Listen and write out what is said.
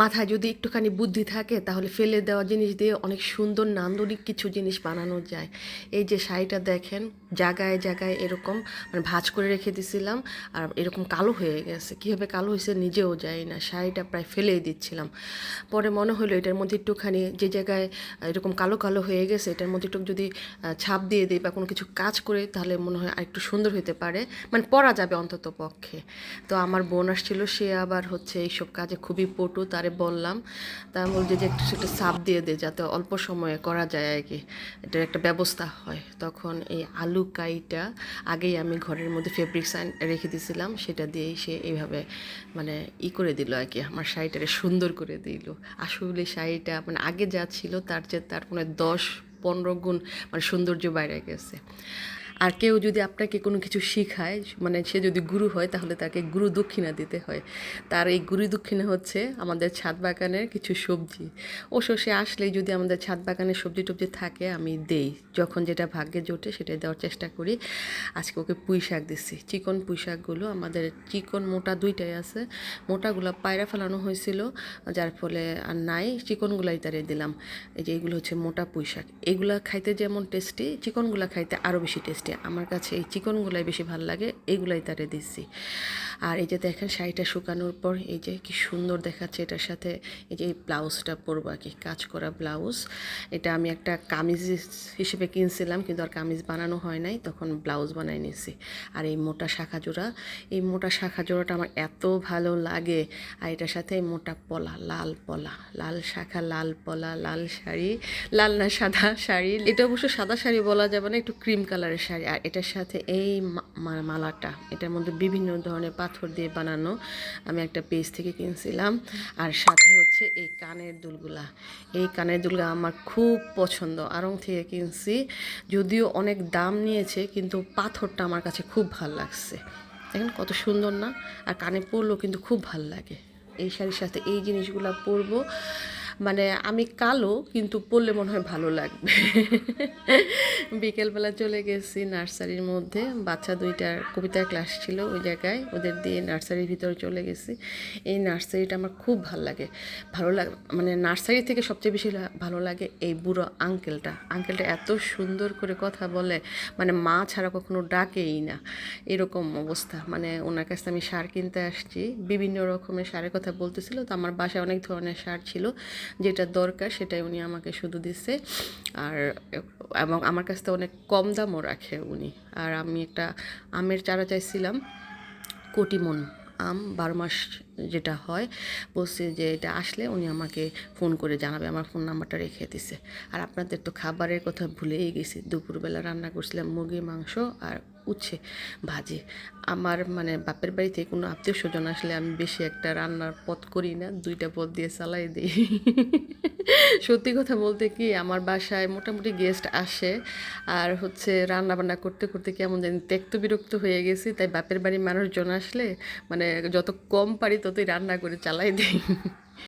মাথায় যদি একটুখানি বুদ্ধি থাকে, তাহলে ফেলে দেওয়া জিনিস দিয়ে অনেক সুন্দর নান্দনিক কিছু জিনিস বানানো যায়। এই যে শাড়িটা দেখেন, জায়গায় জায়গায় এরকম মানে ভাঁজ করে রেখে দিছিলাম, আর এরকম কালো হয়ে গেছে। কীভাবে কালো হয়েছে নিজেও যাই না, শাড়িটা প্রায় ফেলেই দিচ্ছিলাম। পরে মনে হলো এটার মধ্যে একটুখানি, যে জায়গায় এরকম কালো কালো হয়ে গেছে, এটার মধ্যে একটু যদি ছাপ দিয়ে দিই বা কোনো কিছু কাজ করে, তাহলে মনে হয় আরেকটু সুন্দর হতে পারে। মানে পরা যাবে অন্তত পক্ষে তো আমার বোন আসছিল, সে আবার হচ্ছে এইসব কাজে খুবই পটু, তারে বললাম। তা আমি বলছি যে একটু একটু সাপ দিয়ে দে যাতে অল্প সময়ে করা যায় আর কি। এটার একটা ব্যবস্থা হয়। তখন এই আলু কাইটা আগেই আমি ঘরের মধ্যে ফেব্রিক সাইন রেখে দিয়েছিলাম সেটা দিয়েই সে এইভাবে মানে ই করে দিল আর কি। আমার শাড়িটারে সুন্দর করে দিল। আসলে শাড়িটা মানে আগে যা ছিল তার চেয়ে তার মানে দশ পনেরো গুণ মানে সৌন্দর্য বাইরে গেছে। আর কেউ যদি আপনাকে কোনো কিছু শিখায় মানে সে যদি গুরু হয়, তাহলে তাকে গুরু দক্ষিণা দিতে হয়। তার এই গুরু দক্ষিণা হচ্ছে আমাদের ছাদ বাগানের কিছু সবজি। অবশ্য সে আসলেই যদি আমাদের ছাদ বাগানের সবজি টবজি থাকে, আমি দেই। যখন যেটা ভাগ্যে জোটে, সেটাই দেওয়ার চেষ্টা করি। আজকে ওকে পুঁই শাক দিচ্ছি চিকন পুঁই শাকগুলো আমাদের চিকন মোটা দুইটাই আছে। মোটাগুলো পায়রা ফেলানো হয়েছিল, যার ফলে আর নাই, চিকনগুলাই তারে দিলাম। এই যে এগুলো হচ্ছে মোটা পুঁই শাক। এগুলা খাইতে যেমন টেস্টি চিকনগুলা খাইতে আরও বেশি টেস্টি আমার কাছে এই চিকনগুলাই বেশি ভালো লাগে এগুলাই তারে দিচ্ছি। আর এই যে দেখেন শাড়িটা শুকানোর পর এই যে কি সুন্দর দেখাচ্ছে এটার সাথে। এই যে এই ব্লাউজটা পরবো আর কি, কাজ করা ব্লাউজ। এটা আমি একটা কামিজ হিসেবে কিনছিলাম, কিন্তু আর কামিজ বানানো হয় নাই, তখন ব্লাউজ বানাই নিয়েছি আর এই মোটা শাখা জোড়া, এই মোটা শাখা জোড়াটা আমার এত ভালো লাগে। আর এটার সাথে এই মোটা পলা, লাল পলা, লাল শাখা, লাল পলা, লাল শাড়ি, লাল না সাদা শাড়ি। এটা অবশ্য সাদা শাড়ি বলা যাবে না, একটু ক্রিম কালারের শাড়ি। আর এটার সাথে এই মালাটা, এটার মধ্যে বিভিন্ন ধরনের পাথর দিয়ে বানানো আমি একটা পেজ থেকে কিনছিলাম। আর সাথে হচ্ছে এই কানের দুলগুলা। এই কানের দুলগুলা আমার খুব পছন্দ। আরং থেকে কিনছি। যদিও অনেক দাম নিয়েছে, কিন্তু পাথরটা আমার কাছে খুব ভালো লাগছে। দেখেন কত সুন্দর না? আর কানে পরলেও কিন্তু খুব ভালো লাগে। এই শাড়ির সাথে এই জিনিসগুলো পরবো। মানে আমি কালো, কিন্তু পরলে মনে হয় ভালো লাগবে। বিকেলবেলা চলে গেছি নার্সারির মধ্যে। বাচ্চা দুইটার কবিতার ক্লাস ছিল ওই জায়গায়, ওদের দিয়ে নার্সারির ভিতরে চলে গেছি। এই নার্সারিটা আমার খুব ভালো লাগে। ভালো লাগে মানে নার্সারি থেকে সবচেয়ে বেশি ভালো লাগে এই বুড়ো আঙ্কেলটা। আঙ্কেলটা এত সুন্দর করে কথা বলে মানে মা ছাড়া কখনো ডাকেই না। এরকম অবস্থা। মানে ওনার কাছে আমি সার কিনতে আসছি। বিভিন্ন রকমের সারের কথা বলতেছিল। তো আমার বাসায় অনেক ধরনের সার ছিল। যেটা দরকার সেটাই উনি আমাকে শুধু দিছে। আর, এবং আমার কাছ থেকে অনেক কম দামও রাখে উনি। আর আমি একটা আমের চারা চাইছিলাম, কোটিমন। আম বারো মাস যেটা হয়, বলছে যে এটা আসলে উনি আমাকে ফোন করে জানাবে, আমার ফোন নাম্বারটা রেখে দিছে। আর আপনাদের তো খাবারের কথা ভুলেই গেছি। দুপুরবেলা রান্না করছিলাম মুরগির মাংস আর উচ্ছে ভাজি। আমার মানে বাপের বাড়িতে কোনো আত্মীয় স্বজন আসলে আমি বেশি একটা রান্নার পথ করি না, দুইটা পথ দিয়ে চালাই দিই। সত্যি কথা বলতে কি, আমার বাসায় মোটামুটি গেস্ট আসে। আর হচ্ছে রান্না বান্না করতে করতে কেমন জানি তেক্ত বিরক্ত হয়ে গেছি। তাই বাপের বাড়ির মানুষজন আসলে মানে যত কম পারি ততই রান্না করে চালাই দিই।